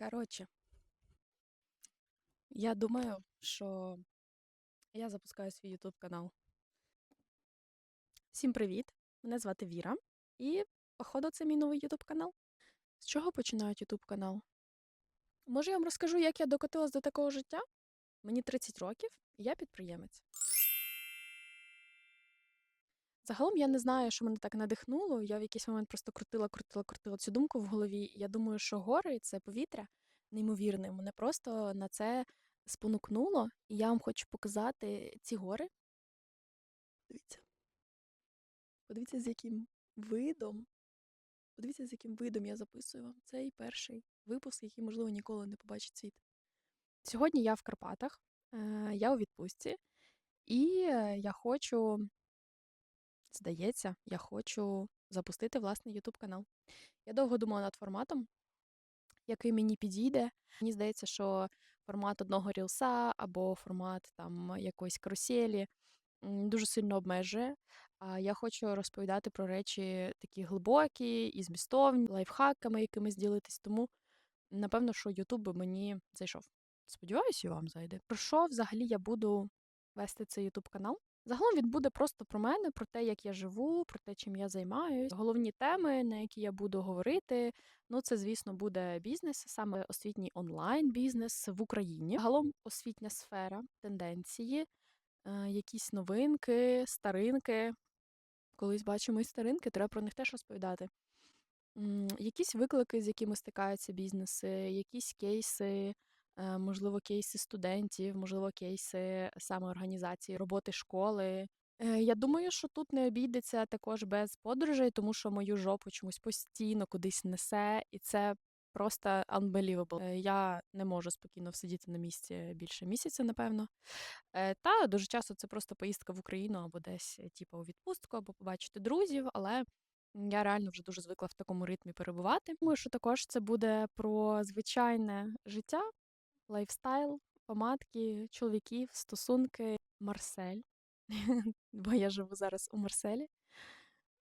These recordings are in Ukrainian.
Коротше, я думаю, що я запускаю свій YouTube канал. Всім привіт! Мене звати Віра, і, походу, це мій новий YouTube канал. З чого починають YouTube канал? Може, я вам розкажу, як я докотилась до такого життя? Мені 30 років, і я підприємець. Загалом я не знаю, що мене так надихнуло. Я в якийсь момент просто крутила, крутила, крутила цю думку в голові. Я думаю, що гори це повітря неймовірне. Мене просто на це спонукнуло. І я вам хочу показати ці гори. Дивіться. Подивіться, з яким видом. Подивіться, з яким видом я записую вам цей перший випуск, який, можливо, ніколи не побачить світ. Сьогодні я в Карпатах, е, я у відпустці, і е, я хочу, здається, я хочу запустити власний YouTube канал. Я довго думала над форматом, який мені підійде. Мені здається, що формат одного рілса або формат там якоїсь каруселі дуже сильно обмежує. Я хочу розповідати про речі такі глибокі і змістовні, лайфхаками якимись ділитись. Тому напевно, що Ютуб мені зайшов. Сподіваюся, і вам зайде. Про що взагалі я буду вести цей Ютуб канал? Загалом він буде просто про мене, про те, як я живу, про те, чим я займаюсь. Головні теми, на які я буду говорити. Ну, це, звісно, буде бізнес, саме освітній онлайн-бізнес в Україні. Загалом освітня сфера, тенденції, е, якісь новинки, старинки. Колись бачимо і старинки, треба про них теж розповідати. Якісь виклики, з якими стикаються бізнеси, якісь кейси, можливо, кейси студентів, можливо, кейси саме організації роботи школи. Е, Я думаю, що тут не обійдеться також без подорожей, тому що мою жопу чомусь постійно кудись несе, і це просто unbelievable. Е, Я не можу спокійно всидіти на місці більше місяця, напевно. Е, Та дуже часто це просто поїздка в Україну або десь, е, типу, у відпустку, або побачити друзів, але я реально вже дуже звикла в такому ритмі перебувати. Думаю, що також це буде про звичайне життя, лайфстайл, помадки, чоловіків, стосунки, Марсель, бо я живу зараз у Марселі,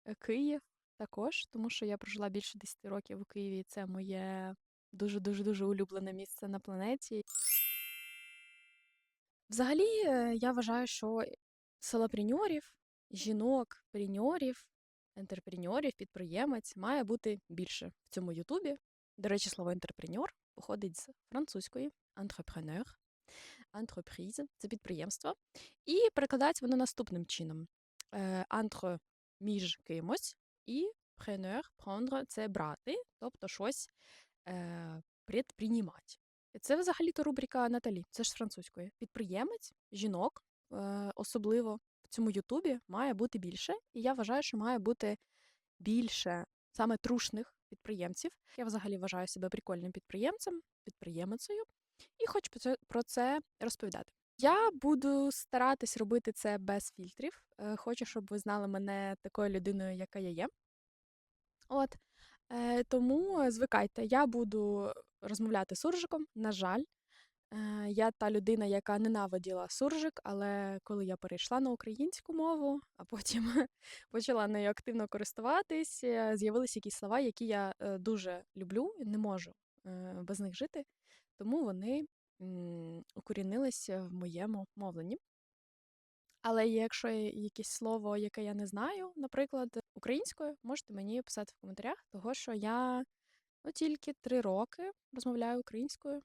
Е, Київ також, тому що я прожила більше 10 років у Києві. Це моє дуже-дуже дуже улюблене місце на планеті. Взагалі, е, я вважаю, що солопреньорів, жінок, преньорів, ентерпреньорів, підприємець має бути більше в цьому Ютубі. До речі, слово ентерпреньор походить з французької entrepreneur, entreprise – це підприємство. І перекладається воно наступним чином: Е, entre – між кимось, і preneur – prendre – це брати, тобто щось е, предпринімати. Це взагалі-то рубрика Наталі, це ж французької. Підприємець, жінок, е, особливо в цьому Ютубі, має бути більше. І я вважаю, що має бути більше саме трушних підприємців. Я взагалі вважаю себе прикольним підприємцем, підприємицею, і хочу про це, розповідати. Я буду старатись робити це без фільтрів. Е, Хочу, щоб ви знали мене такою людиною, яка я є. От. Е, тому е, звикайте, я буду розмовляти суржиком. На жаль, я та людина, яка ненавиділа суржик, але коли я перейшла на українську мову, а потім почала нею активно користуватись, з'явилися якісь слова, які я дуже люблю і не можу без них жити, тому вони укорінилися в моєму мовленні. Але якщо є якесь слово, яке я не знаю, наприклад, українською, можете мені писати в коментарях, того що я ну, тільки три роки розмовляю українською.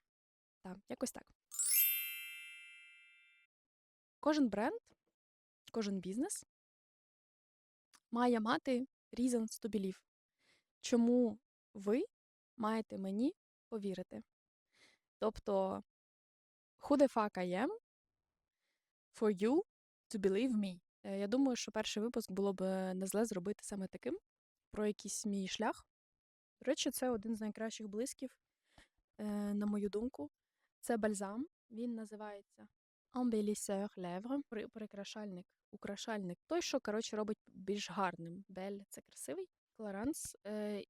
Так, якось так. Кожен бренд, кожен бізнес має мати reasons to. Чому ви маєте мені повірити? Тобто, who the fuck I am for you to believe me. Е, Я думаю, що перший випуск було б е, не зле зробити саме таким про якийсь мій шлях. До речі, це один з найкращих блисків, е, на мою думку. Це бальзам. Він називається Embellisseur Lèvres, прикрашальник, украшальник. Той, що, коротше, робить більш гарним. Бель це красивий. Кларанс.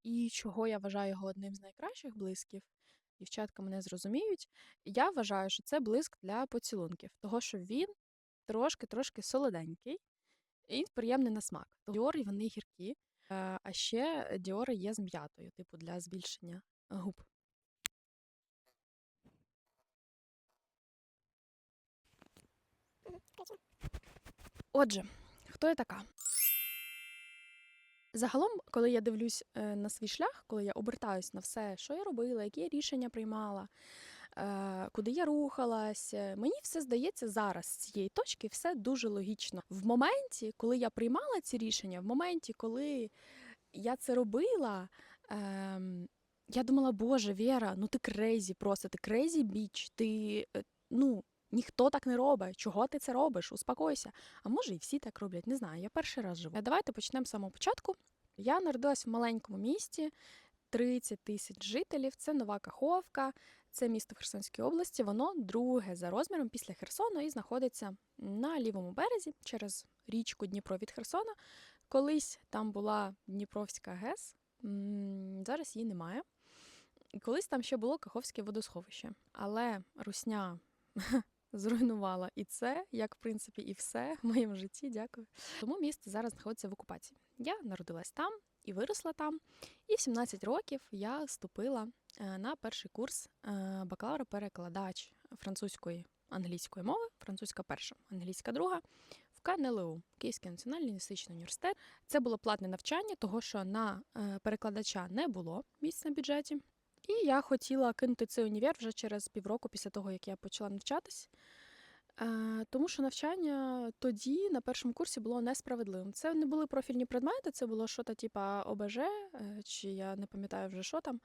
І чого я вважаю його одним з найкращих блисків, дівчатка мене зрозуміють. Я вважаю, що це блиск для поцілунків, того що він трошки-трошки солоденький і приємний на смак. Діори вони гіркі, е, а ще діори є з м'ятою, типу для збільшення губ. Отже, хто я така? Загалом, коли я дивлюсь е, на свій шлях, коли я обертаюсь на все, що я робила, які я рішення приймала, е, куди я рухалась, е, мені все здається зараз з цієї точки все дуже логічно. В моменті, коли я приймала ці рішення, в моменті, коли я це робила, ем, я думала, Боже, Віра, ну ти крейзі просто, ти крейзі біч, ти ну. Ніхто так не робить. Чого ти це робиш? Успокойся. А може, і всі так роблять, не знаю. Я перший раз живу. Давайте почнемо з самого початку. Я народилась в маленькому місті, 30 тисяч жителів. Це Нова Каховка, це місто в Херсонській області. Воно друге за розміром після Херсону і знаходиться на лівому березі через річку Дніпро від Херсона. Колись там була Дніпровська ГЕС, зараз її немає. Колись там ще було Каховське водосховище. Але Русня зруйнувала і це, як в принципі і все в моєму житті. Дякую. Тому місто зараз знаходиться в окупації. Я народилась там і виросла там. І в 17 років я вступила е, на перший курс е, бакалавра-перекладач французької англійської мови, французька перша, англійська друга. В КНЛУ Київський національний лінгвістичний університет. Це було платне навчання, того що на е, перекладача не було місць на бюджеті. І я хотіла кинути цей універ вже через півроку після того, як я почала навчатись. Е, Тому що навчання тоді на першому курсі було несправедливим. Це не були профільні предмети, це було щось типа ОБЖ, е, чи я не пам'ятаю вже що там.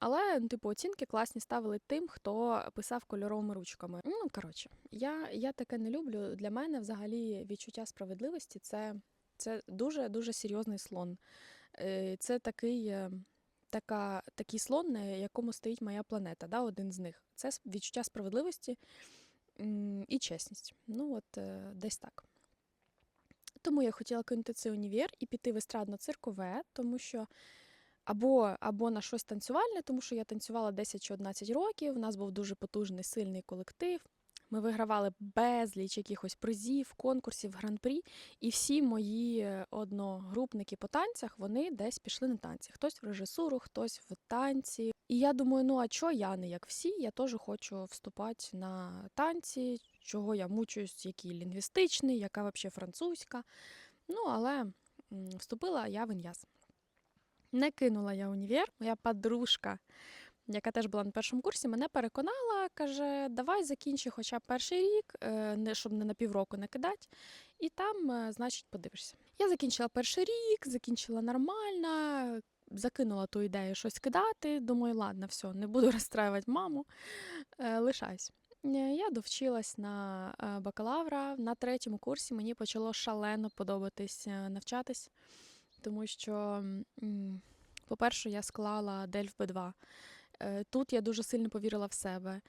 Але, ну, типу, оцінки класні ставили тим, хто писав кольоровими ручками. Ну, коротше, я, я таке не люблю. Для мене взагалі відчуття справедливості це, це дуже дуже серйозний слон. Е, Це такий. Така, такий слон, на якому стоїть моя планета, да, один з них. Це відчуття справедливості і чесність. Ну, от е, десь так. Тому я хотіла кинути цей універ і піти в естрадно-циркове, тому що або, або на щось танцювальне, тому що я танцювала 10 чи 11 років. У нас був дуже потужний сильний колектив. Ми вигравали безліч якихось призів, конкурсів, гран-прі, і всі мої е, одногрупники по танцях вони десь пішли на танці. Хтось в режисуру, хтось в танці. І я думаю, ну а чого я не як всі? Я теж хочу вступати на танці, чого я мучуюсь, який лінгвістичний, яка взагалі французька. Ну, але вступила я в ін'яз. Не кинула я універ, моя подружка, яка теж була на першому курсі, мене переконала, каже, давай закінчи хоча б перший рік, е, щоб не на півроку не кидати, і там, е, значить, подивишся. Я закінчила перший рік, закінчила нормально, закинула ту ідею щось кидати. Думаю, ладно, все, не буду розстраювати маму, е, лишаюсь. Я довчилась на бакалавра. На третьому курсі мені почало шалено подобатись навчатись, тому що, по-перше, я склала Дельф Б2. Е, Тут я дуже сильно повірила в себе.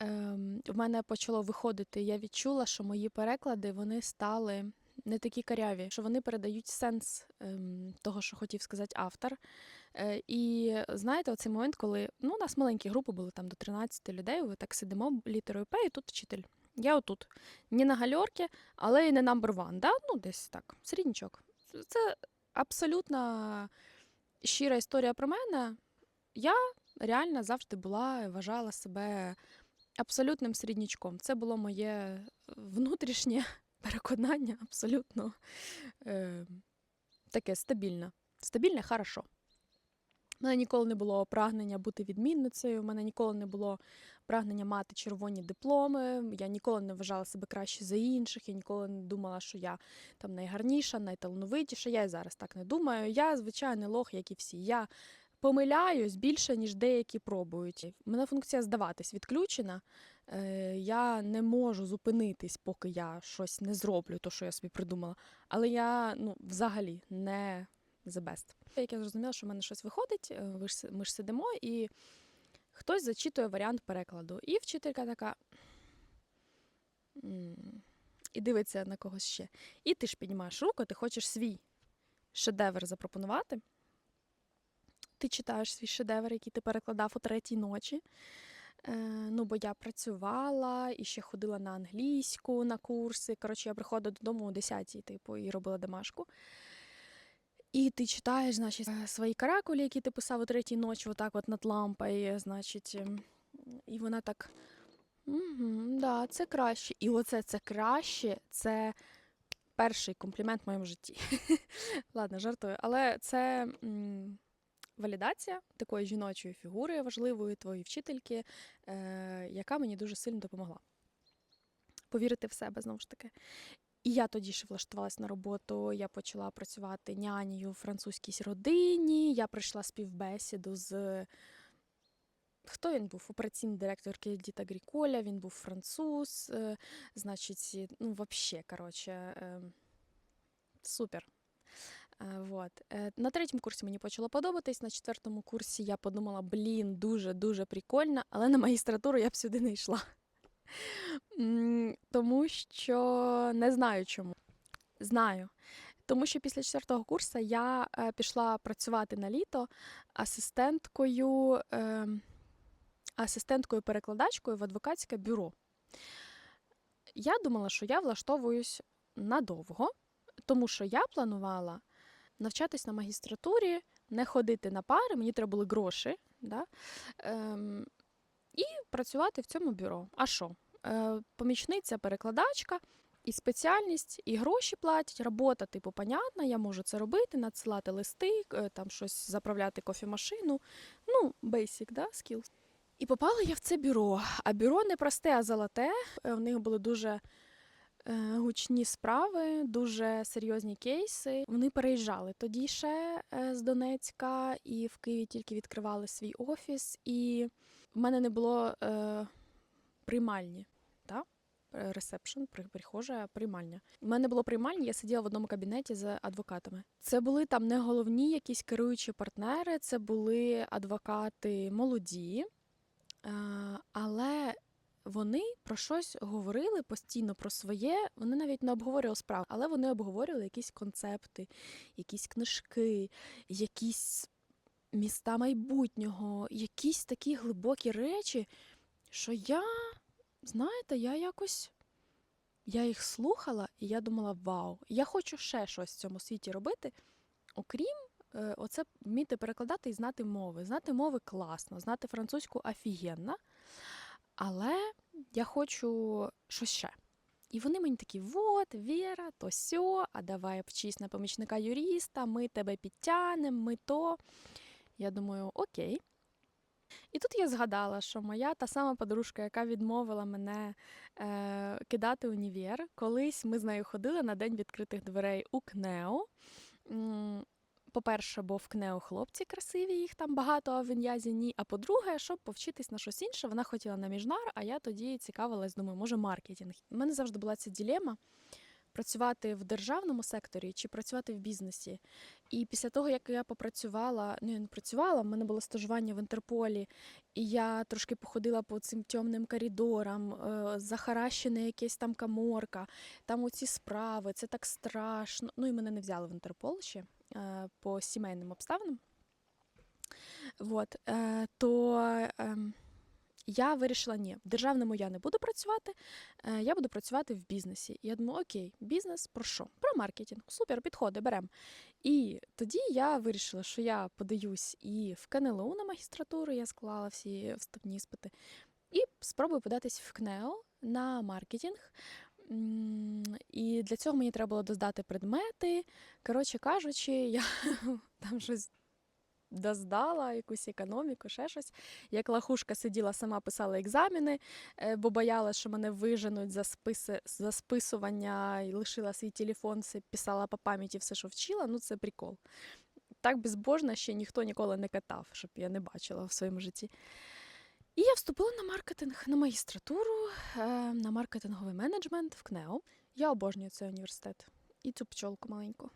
Ем, В мене почало виходити. Я відчула, що мої переклади вони стали не такі каряві, що вони передають сенс ем, того, що хотів сказати автор. Е, І знаєте, оцей момент, коли ну, у нас маленькі групи були там до 13 людей, ви так сидимо літерою П, і тут вчитель. Я отут. Не на гальорці, але і не number one, да? ну десь так, середнячок. Це абсолютно щира історія про мене. Я реально завжди була, вважала себе абсолютним середнячком. Це було моє внутрішнє переконання, абсолютно е, таке стабільне. Стабільне хорошо. У мене ніколи не було прагнення бути відмінницею, у мене ніколи не було прагнення мати червоні дипломи. Я ніколи не вважала себе краще за інших, я ніколи не думала, що я там найгарніша, найталановитіша. Я і зараз так не думаю. Я звичайний лох, як і всі. Я помиляюсь більше, ніж деякі пробують. У мене функція здаватись відключена. Е, Я не можу зупинитись, поки я щось не зроблю, то що я собі придумала. Але я ну, взагалі не the best. Як я зрозуміла, що в мене щось виходить, е, ми ж сидимо, і хтось зачитує варіант перекладу. І вчителька така. І дивиться на когось ще. І ти ж піднімаєш руку, ти хочеш свій шедевр запропонувати. Ти читаєш свій шедевр, який ти перекладав о третій ночі. Е, ну, бо я працювала і ще ходила на англійську на курси. Коротше, я приходила додому о 10 типу, і робила домашку. І ти читаєш, значить, е, свої каракулі, які ти писав о третій ночі, отак от над лампою, значить, ем, і вона так. Угу, да, це краще. І оце це краще, це перший комплімент в моєму житті. Ладно, жартую. Але це м, валідація такої жіночої фігури важливої, твоєї вчительки, е, яка мені дуже сильно допомогла. Повірити в себе знову ж таки. І я тоді ще влаштувалася на роботу. Я почала працювати нянею в французькій родині. Я пройшла співбесіду з хто він був? Операційний директор Кредит Агріколя, він був француз, е, значить, ну, вообще, коротше, е, супер. Е, Вот. Е, На третьому курсі мені почало подобатись. На четвертому курсі я подумала, блін, дуже-дуже прикольно, але на магістратуру я б сюди не йшла. Тому що не знаю чому. Знаю. Тому що після четвертого курсу я е, пішла працювати на літо асистенткою, е, асистенткою-перекладачкою в адвокатське бюро. Я думала, що я влаштовуюсь надовго, тому що я планувала навчатись на магістратурі, не ходити на пари, мені треба були гроші, да? ем, і працювати в цьому бюро. А що? Е, помічниця, перекладачка, і спеціальність, і гроші платять, робота, типу, понятна, я можу це робити, надсилати листи, е, там щось заправляти кофемашину. Ну, basic, да, skills. І попала я в це бюро. А бюро не просте, а золоте. Е, В них були дуже гучні справи, дуже серйозні кейси. Вони переїжджали тоді ще е, з Донецька, і в Києві тільки відкривали свій офіс. І в мене не було е, приймальні. Да? Е, Ресепшн, при- прихожа, приймальня. У мене було приймальня, я сиділа в одному кабінеті з адвокатами. Це були там не головні якісь керуючі партнери, це були адвокати молоді, е, але вони про щось говорили постійно про своє. Вони навіть не обговорювали справи, але вони обговорювали якісь концепти, якісь книжки, якісь міста майбутнього, якісь такі глибокі речі, що я, знаєте, я якось. Я їх слухала, і я думала: вау, я хочу ще щось в цьому світі робити, окрім е, оце вміти перекладати і знати мови. Знати мови класно, знати французьку офігенно, але я хочу щось ще. І вони мені такі: вот, Віра, то сьо, а давай вчись на помічника юриста, ми тебе підтягнемо, ми то. Я думаю, окей. І тут я згадала, що моя та сама подружка, яка відмовила мене е, кидати універ, колись ми з нею ходили на день відкритих дверей у КНЕО. По-перше, бо в КНЕО хлопці красиві, їх там багато, а в Ін'язі ні. А по-друге, щоб повчитись на щось інше, вона хотіла на міжнар, а я тоді цікавилась, думаю, може, маркетинг. У мене завжди була ця ділема працювати в державному секторі чи працювати в бізнесі. І після того, як я попрацювала, ну я не працювала, в мене було стажування в Інтерполі, і я трошки походила по цим темним коридорам, е, захаращена якась там каморка, там оці справи, це так страшно. Ну і мене не взяли в Інтерпол ще е, по сімейним обставинам. Вот, е, то ем, я вирішила, ні, в державному я не буду працювати, е, я буду працювати в бізнесі. Я думаю, окей, бізнес про що? Про маркетинг. Супер, підходи, беремо. І тоді я вирішила, що я подаюсь і в КНЛУ на магістратуру, я склала всі вступні іспити, і спробую податись в КНЕО на маркетинг. І для цього мені треба було доздати предмети. Коротше кажучи, я там щось доздала, якусь економіку, ще щось. Як лахушка сиділа, сама писала екзамени, е, бо боялась, що мене виженуть за, списи, за списування і лишила свій телефон, все писала по пам'яті все, що вчила. Ну, це прикол. Так безбожно ще ніхто ніколи не катав, щоб я не бачила в своєму житті. І я вступила на маркетинг, на магістратуру, е, на маркетинговий менеджмент в КНЕО. Я обожнюю цей університет і цю пчолку маленьку.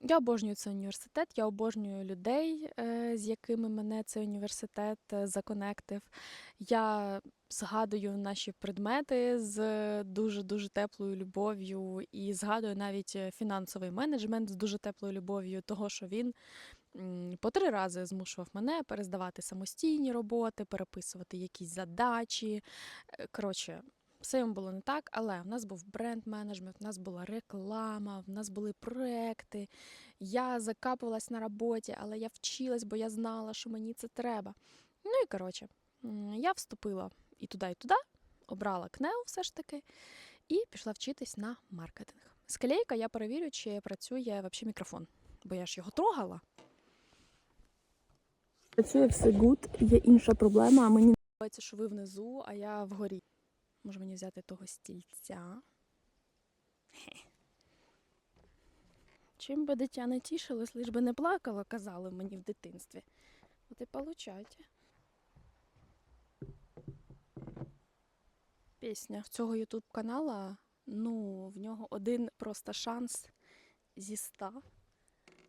Я обожнюю цей університет, я обожнюю людей, е, з якими мене цей університет е, законектив. Я згадую наші предмети з дуже-дуже теплою любов'ю і згадую навіть е, фінансовий менеджмент з дуже теплою любов'ю, того, що він по три рази змушував мене перездавати самостійні роботи, переписувати якісь задачі. Коротше, все йому було не так, але в нас був бренд-менеджмент, в нас була реклама, в нас були проекти. Я закапувалась на роботі, але я вчилась, бо я знала, що мені це треба. Ну і коротше, я вступила і туди, і туди. обрала КНЕУ все ж таки і пішла вчитись на маркетинг. Склейка я перевірю, чи працює взагалі мікрофон, бо я ж його трогала. Працює все гуд, є інша проблема, а мені подобається, що ви внизу, а я вгорі. Може мені взяти того стільця. Хе. Чим би дитя не тішилось, лиш би не плакало, казали мені в дитинстві. От і получайте. Пісня цього ютуб канала, ну, в нього один просто шанс зі ста.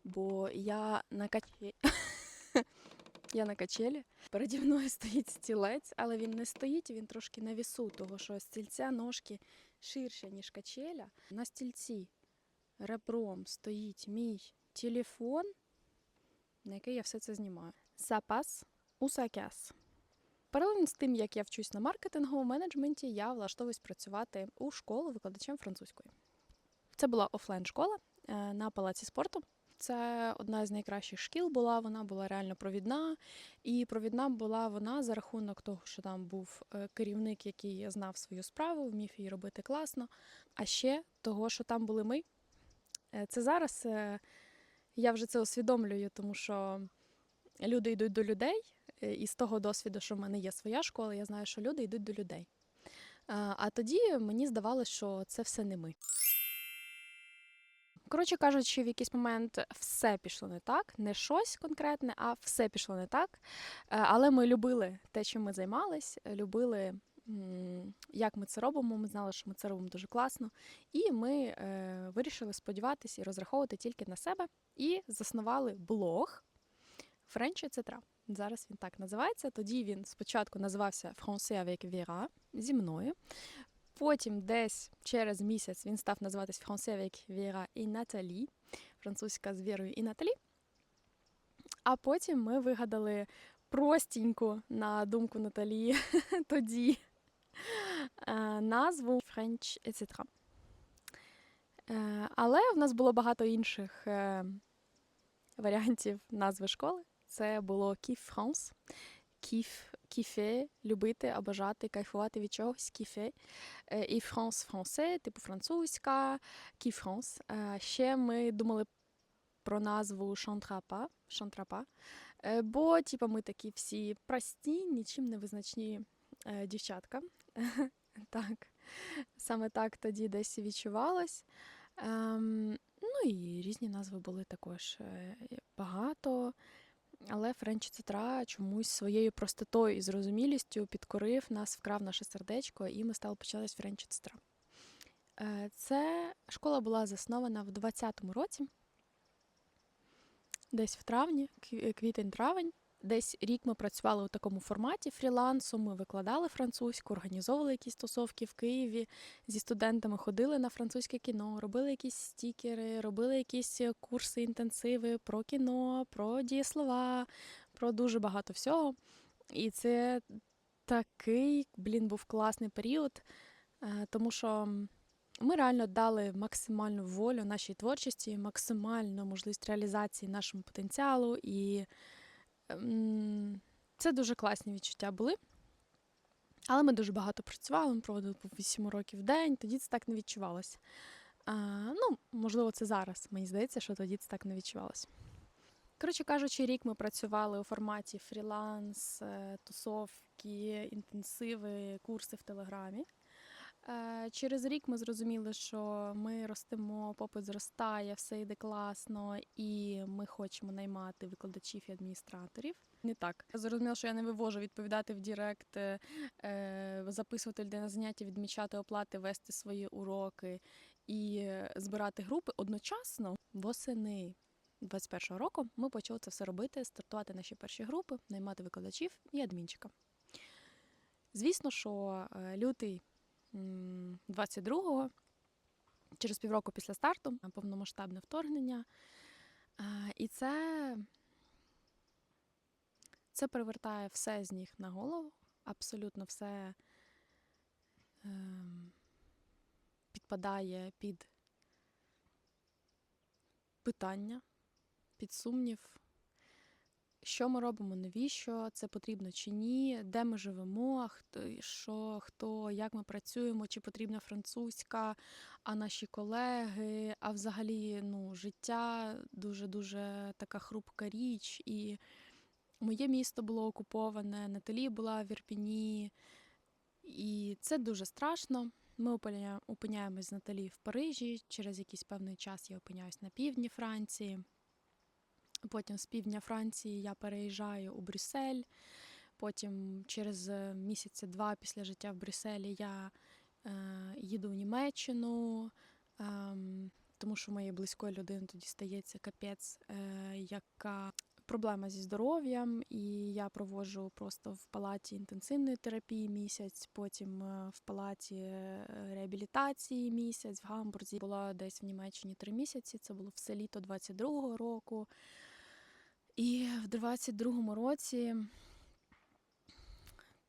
Бо я на качелі. я на качелі. Переді мною стоїть стілець, але він не стоїть, він трошки на вісу, того що стільця ножки ширше, ніж качеля. На стільці ребром стоїть мій телефон, на який я все це знімаю. Запас усакяс. Паралельно з тим, як я вчусь на маркетинговому менеджменті, я влаштовуюсь працювати у школу викладачем французької. Це була офлайн школа е, на палаці спорту. Це одна з найкращих шкіл була. Вона була реально провідна. І провідна була вона за рахунок того, що там був е, керівник, який знав свою справу, вмів її робити класно. А ще того, що там були ми. Е, Це зараз е, я вже це усвідомлюю, тому що люди йдуть до людей. І з того досвіду, що в мене є своя школа, я знаю, що люди йдуть до людей. А тоді мені здавалося, що це все не ми. Коротше кажучи, в якийсь момент все пішло не так, не щось конкретне, а все пішло не так. Е, Але ми любили те, чим ми займались, любили, як ми це робимо. Ми знали, що ми це робимо дуже класно. І ми е, вирішили сподіватися і розраховувати тільки на себе. І заснували блог French etc. Зараз він так називається. Тоді він спочатку називався Français avec Vera зі мною. Потім десь через місяць він став називатись avec Vera і Наталі, французька з Вірою і Наталі. А потім ми вигадали простеньку, на думку Наталі, тоді е, назву French etc. Е, Але в нас було багато інших е, варіантів назви школи. Це було Кіф Франс. Кіф, кіфе, любити, обожати, кайфувати від чогось, кіфе. Е, І Франс франсе, типу французька, Кіф Франс. Е, Ще ми думали про назву Шантрапа, Шантрапа. Е, Бо, типу, ми такі всі прості, нічим не визначні дівчатка. Так, саме так тоді десь відчувалось. Ем, Ну і різні назви були також багато. Але Френч Цитра чомусь своєю простотою і зрозумілістю підкорив нас, вкрав наше сердечко, і ми стали починатись Френч Цитра. Е, Це школа була заснована в 20-му році, десь в травні, квітень-травень. Десь рік ми працювали у такому форматі фрілансу. Ми викладали французьку, організовували якісь тусовки в Києві зі студентами, ходили на французьке кіно, робили якісь стікери, робили якісь е, курси, інтенсиви про кіно, про дієслова, про дуже багато всього. І це такий, блін, був класний період, е, тому що ми реально дали максимальну волю нашій творчості, максимальну можливість реалізації нашому потенціалу. І це дуже класні відчуття були. Але ми дуже багато працювали, ми проводили по 8 років в день, тоді це так не відчувалося. А, ну, можливо, це зараз. Мені здається, що тоді це так не відчувалося. Коротше кажучи, рік ми працювали у форматі фріланс, е, тусовки, інтенсиви, курси в Телеграмі. Е, Через рік ми зрозуміли, що ми ростемо, попит зростає, все йде класно, і ми хочемо наймати викладачів і адміністраторів. Не так. Я зрозуміла, що я не вивожу відповідати в Дірект, е, е, записувати людей на заняття, відмічати оплати, вести свої уроки і збирати групи одночасно восени 21-го року ми почали це все робити, стартувати наші перші групи, наймати викладачів і адмінчика. Звісно, що лютий 22-го, через півроку після старту, повномасштабне вторгнення. Е, І це, це перевертає все з ніг на голову, абсолютно все ем, підпадає під питання, під сумнів, що ми робимо, навіщо це потрібно чи ні, де ми живемо, хто, що, хто, як ми працюємо, чи потрібна французька, а наші колеги, а взагалі ну, життя дуже-дуже така хрупка річ. І моє місто було окуповане, Наталі була в Ірпіні, і це дуже страшно. Ми опиняємось з Наталі в Парижі. Через якийсь певний час я опиняюсь на півдні Франції. Потім з півдня Франції я переїжджаю у Брюссель. Потім через е, місяця два після життя в Брюсселі я е, їду в Німеччину, ем, тому що моєї близької людини тоді стається капець, е, яка проблема зі здоров'ям, і я проводжу просто в палаті інтенсивної терапії місяць, потім е, в палаті е, реабілітації місяць в Гамбурзі. Була десь в Німеччині три місяці. Це було все літо 22-го року. І в 22-му році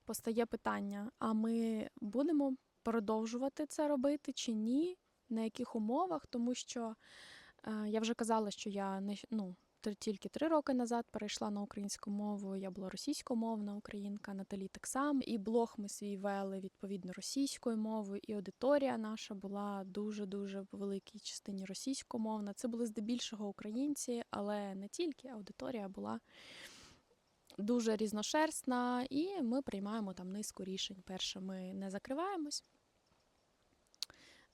постає питання: а ми будемо продовжувати це робити чи ні? На яких умовах? Тому що е, я вже казала, що я не ну, тільки три роки назад перейшла на українську мову. Я була російськомовна українка, Наталі так само. І блог ми свій вели відповідно російською мовою, і аудиторія наша була дуже дуже в великій частині російськомовна. Це були здебільшого українці, але не тільки аудиторія була дуже різношерстна, і ми приймаємо там низку рішень. Перше, ми не закриваємось.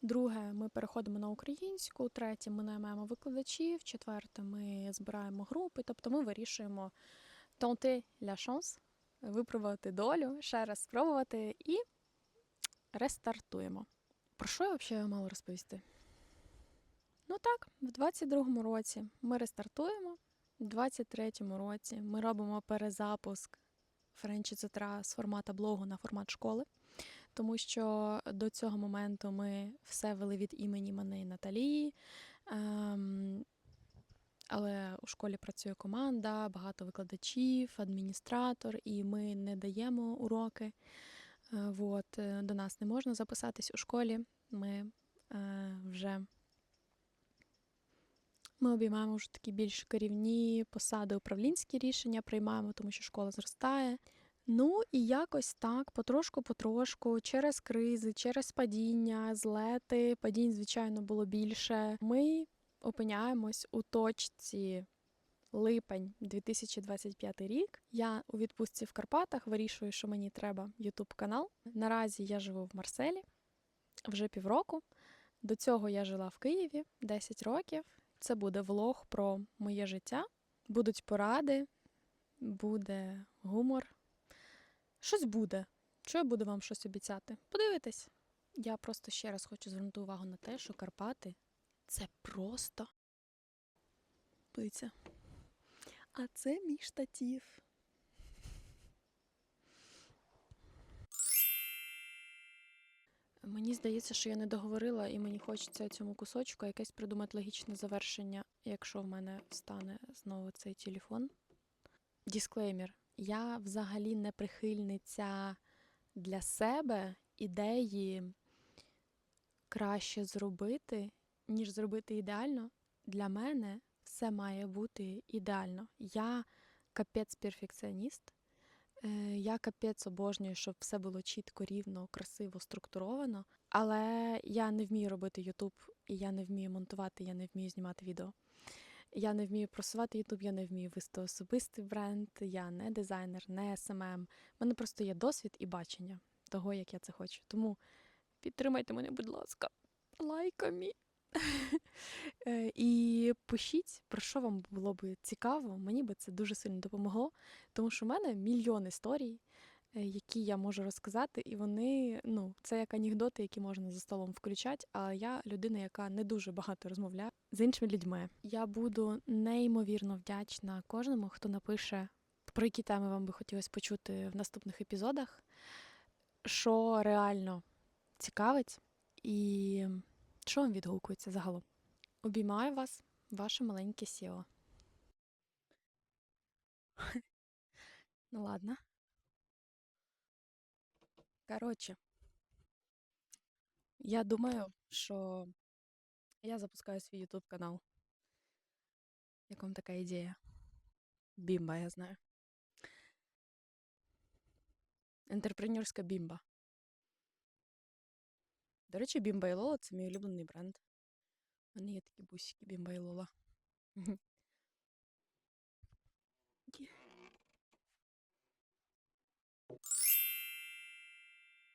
Друге, ми переходимо на українську. Третє, ми наймаємо викладачів. Четверте, ми збираємо групи. Тобто ми вирішуємо tenter la chance, випробувати долю, ще раз спробувати і рестартуємо. Про що я взагалі мала розповісти? Ну так, в 22-му році ми рестартуємо. В 23-му році ми робимо перезапуск Френчі з формата блогу на формат школи, тому що до цього моменту ми все вели від імені мене і Наталії. Ем, але у школі працює команда, багато викладачів, адміністратор, і ми не даємо уроки. Е, Вот, е, до нас не можна записатись у школі. Ми е, вже ми обіймаємо вже такі більш керівні посади, управлінські рішення приймаємо, тому що школа зростає. Ну і якось так, потрошку-потрошку, через кризи, через падіння, злети, падінь, звичайно, було більше. Ми опиняємось у точці липень 2025 рік. Я у відпустці в Карпатах вирішую, що мені треба Ютуб канал. Наразі я живу в Марселі вже півроку. До цього я жила в Києві 10 років. Це буде влог про моє життя. Будуть поради, буде гумор. Щось буде. Що я буду вам щось обіцяти? Подивитесь. Я просто ще раз хочу звернути увагу на те, що Карпати це просто. А це мій штатів. Мені здається, що я не договорила, і мені хочеться цьому кусочку якесь придумати логічне завершення, якщо в мене встане знову цей телефон. Дисклеймер. Я взагалі не прихильниця для себе ідеї краще зробити, ніж зробити ідеально. Для мене все має бути ідеально. Я капець перфекціоніст. Е, Я капець обожнюю, щоб все було чітко, рівно, красиво, структуровано. Але я не вмію робити Ютуб, і я не вмію монтувати, я не вмію знімати відео. Я не вмію просувати Ютуб, я не вмію вести особистий бренд, я не дизайнер, не СММ. У мене просто є досвід і бачення того, як я це хочу. Тому підтримайте мене, будь ласка, лайками. Е, І пишіть, про що вам було б цікаво. Мені би це дуже сильно допомогло, тому що в мене мільйон історій, які я можу розказати, і вони, ну, це як анекдоти, які можна за столом включати. А я людина, яка не дуже багато розмовляє з іншими людьми. Я буду неймовірно вдячна кожному, хто напише, про які теми вам би хотілося почути в наступних епізодах, що реально цікавить, і що вам відгукується загалом. Обіймаю вас, ваше маленьке сіло. Ну ладно. Коротше, я думаю, що я запускаю свій YouTube канал. Як вам така ідея? Бімба, я знаю. Ентерпренерська бімба. До речі, Бімба і Лола це мій улюблений бренд. У мене є такі бусики Бімба і Лола.